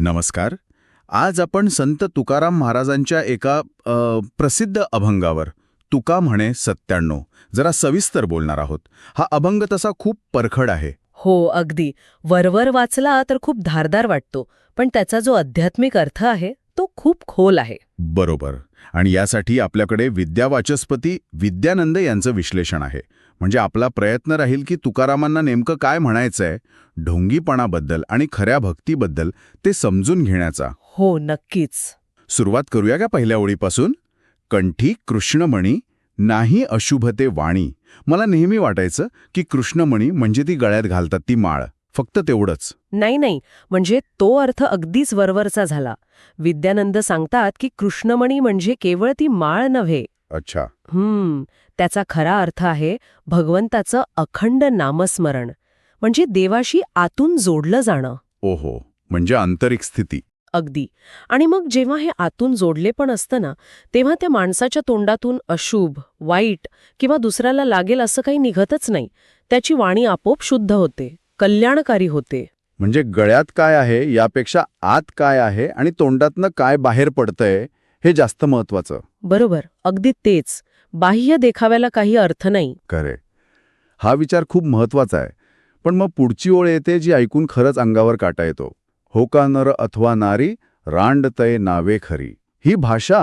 नमस्कार. आज आपण संत तुकाराम महाराजांच्या एका अ, प्रसिद्ध अभंगावर तुका म्हणे सत्त्याण्णव जरा सविस्तर बोलणार आहोत. हा अभंग तसा खूप परखड आहे. हो अगदी. वरवर वाचला तर खूप धारदार वाटतो पण त्याचा जो आध्यात्मिक अर्थ आहे तो खूप खोल आहे. बरोबर. आणि यासाठी आपल्याकडे विद्यावाचस्पती विद्यानंद यांचं विश्लेषण आहे. म्हणजे आपला प्रयत्न राहील की तुकारामांना नेमकं काय म्हणायचंय ढोंगीपणाबद्दल आणि खऱ्या भक्तीबद्दल ते समजून घेण्याचा. हो नक्कीच. सुरुवात करूया का पहिल्या ओळीपासून? कंठी कृष्णमणी नाही अशुभते वाणी. मला नेहमी वाटायचं की कृष्णमणी म्हणजे ती गळ्यात घालतात ती माळ. फक्त तेवढंच. नाही नाही. म्हणजे तो अर्थ अगदीच वरवरचा झाला. विद्यानंद सांगतात की कृष्णमणी म्हणजे केवळ ती माळ नव्हे. अच्छा. हम्म. त्याचा खरा अर्थ आहे भगवंताचं अखंड नामस्मरण. म्हणजे देवाशी आतून जोडलं जाणं. ओहो. म्हणजे आंतरिक स्थिती. अगदी. आणि मग जेव्हा हे आतून जोडले पण असतं ना तेव्हा त्या माणसाच्या तोंडातून अशुभ वाईट किंवा दुसऱ्याला लागेल असं काही निघतच नाही. त्याची वाणी आपोआप शुद्ध होते. कल्याणकारी होते. म्हणजे गळ्यात काय आहे यापेक्षा आत काय आहे आणि तोंडातनं काय बाहेर पडतंय हे जास्त महत्वाचं बरोबर अगदी तेच. बाह्य देखाव्याला काही अर्थ नाही. खरे. हा विचार खूप महत्त्वाचा आहे. पण मग पुढची ओळ येते जी ऐकून खरंच अंगावर काटा येतो. हो का नर अथवा नारी रांडतय नावे खरी. ही भाषा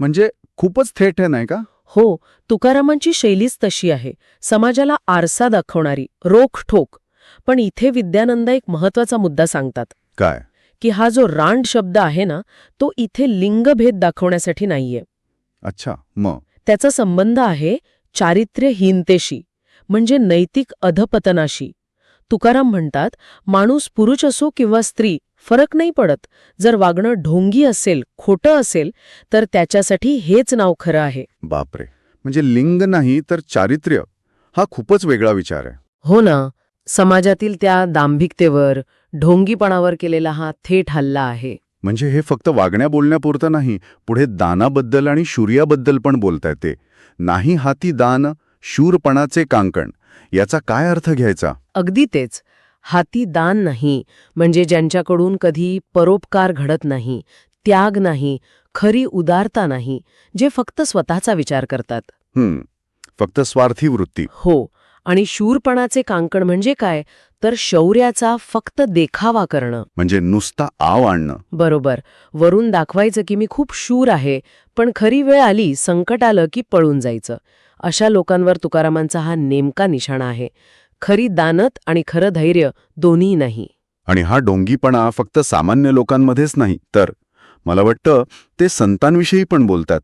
म्हणजे खूपच थेट आहे नाही का? हो तुकारामांची शैलीच तशी आहे. समाजाला आरसा दाखवणारी रोखठोक पण इथे विद्यानंद एक महत्त्वाचा मुद्दा सांगतात. काय? की हा जो रांड शब्द आहे ना तो इथे लिंगभेद दाखवण्यासाठी नाहीये. अच्छा मग? त्याचा संबंध आहे चारित्र्यहीनतेशी म्हणजे नैतिक अधपतनाशी. तुकाराम म्हणतात माणूस पुरुष असो किंवा स्त्री फरक नाही पडत. जर वागणं ढोंगी असेल खोटं असेल तर त्याच्यासाठी हेच नाव खरं आहे. बापरे. म्हणजे लिंग नाही तर चारित्र्य. हा खूपच वेगळा विचार आहे. हो ना. समाजातील त्या दांभिकतेवर ढोंगीपणावर केलेला हा थेट हल्ला आहे. म्हणजे हे फक्त वागण्या बोलण्यापुरतं नाही पुढे दानाबद्दल आणि शूर्याबद्दल पण बोलताय ते. नाही हाती दान शूरपणाचे कांकण याचा काय अर्थ घ्यायचा? अगदी तेच. हाती दान नाही म्हणजे ज्यांच्याकडून कधी परोपकार घडत नाही त्याग नाही खरी उदारता नाही जे फक्त स्वतःचा विचार करतात. हम्म फक्त स्वार्थी वृत्ती. हो आणि शूरपणाचे कांकण म्हणजे काय? तर शौर्याचा फक्त देखावा करणं. म्हणजे नुसता आव आणणं. बरोबर. वरून दाखवायचं की मी खूप शूर आहे पण खरी वेळ आली संकट आलं की पळून जायचं. अशा लोकांवर तुकारामांचा हा नेमका निशाणा आहे. खरी दानत आणि खरं धैर्य दोन्ही नाही. आणि हा डोंगीपणा फक्त सामान्य लोकांमध्येच नाही तर मला वाटतं ते संतांविषयी पण बोलतात.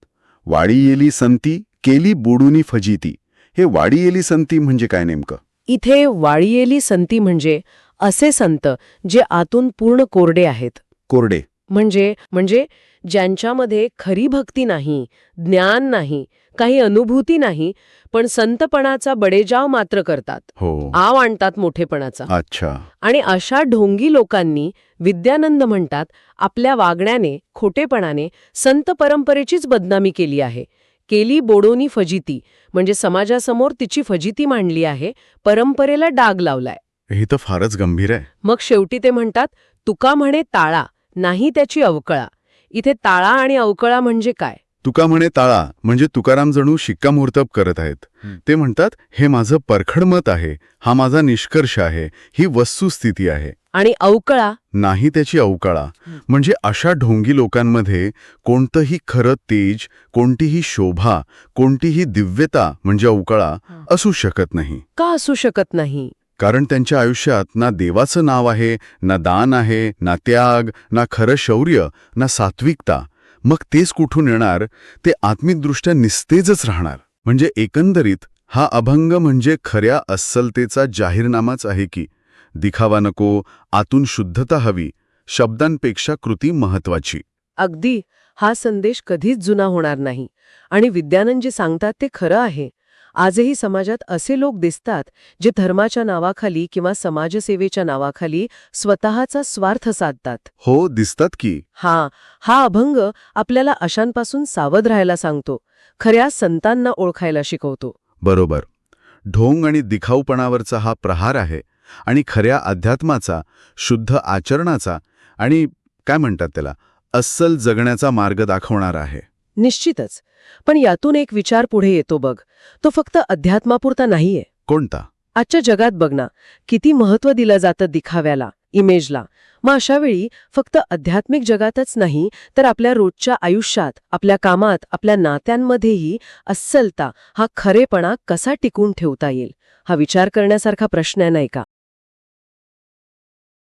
वाडी येली संती केली बुडुनी फजिती. हे वाडी येली संती म्हणजे काय नेमकं? इथे वाळीયેली संती म्हणजे असे संत जे आतून पूर्ण कोरडे आहेत. कोरडे. म्हणजे म्हणजे ज्यांच्यामध्ये खरी भक्ती नाही ज्ञान नाही काही अनुभूती नाही पण संतपणाचा बडेजाव मात्र करतात. हो. आव आणतात मोठेपणाचा. अच्छा. आणि अशा ढोंगी लोकांनी विद्यानंद म्हणतात आपल्या वागण्याने खोटेपणाने संत परंपरेचीच बदनामी केली आहे. केली बोडोनी फजिती. म्हणजे समाजासमोर तिची फजिती मांडली आहे परंपरेला डाग लावलाय. हे तर फारच गंभीर आहे. मग शेवटी ते म्हणतात तुका म्हणे ताळा नाही त्याची अवकळा. इथे ताळा आणि अवकळा म्हणजे काय? तुका म्हणे ताळा म्हणजे तुकाराम जणू शिक्कामोर्तब करत आहेत. ते म्हणतात हे माझं परखड मत आहे हा माझा निष्कर्ष आहे ही वस्तुस्थिती आहे. आणि अवकळा? नाही त्याची अवकाळा. म्हणजे अशा ढोंगी लोकांमध्ये कोणतंही खरं तेज कोणतीही शोभा कोणतीही दिव्यता म्हणजे अवकाळा असू शकत नाही. का असू शकत नाही? कारण त्यांच्या आयुष्यात ना देवाचं नाव आहे ना दान आहे ना त्याग ना खरं शौर्य ना सात्विकता. मग तेच कुठून येणार? ते आत्मिकदृष्ट्या निस्तेजच राहणार. म्हणजे एकंदरीत हा अभंग म्हणजे खऱ्या अस्सलतेचा जाहीरनामाच आहे की दिखावा नको आतून शुद्धता हवी शब्दांपेक्षा कृती महत्वाची अगदी हा संदेश कधीच जुना होणार नाही. आणि विद्यानंद जे सांगतात ते खरं आहे. आजही समाजात असे लोक दिसतात जे धर्माच्या नावाखाली किंवा समाजसेवेच्या नावाखाली स्वतःचा स्वार्थ साधतात. हो दिसतात की. हा हा अभंग आपल्याला अशांपासून सावध राहायला सांगतो खऱ्या संतांना ओळखायला शिकवतो. बरोबर. ढोंग आणि दिखाऊपणावरचा हा प्रहार आहे आणि खऱ्या अध्यात्माचा शुद्ध आचरणाचा आणि काय म्हणतात त्याला अस्सल जगण्याचा मार्ग दाखवणारा आहे. निश्चितच. पण यातून एक विचार पुढे येतो बघ. तो फक्त अध्यात्मापुरता नाहीये. कोणता? आजच्या जगात बघ ना किती महत्त्व दिलं जातं दिखाव्याला इमेजला. मग अशा वेळी फक्त आध्यात्मिक जगातच नाही तर आपल्या रोजच्या आयुष्यात आपल्या कामात आपल्या नात्यांमध्येही अस्सलता हा खरेपणा कसा टिकून ठेवता येईल? हा विचार करण्यासारखा प्रश्न आहे नाही का?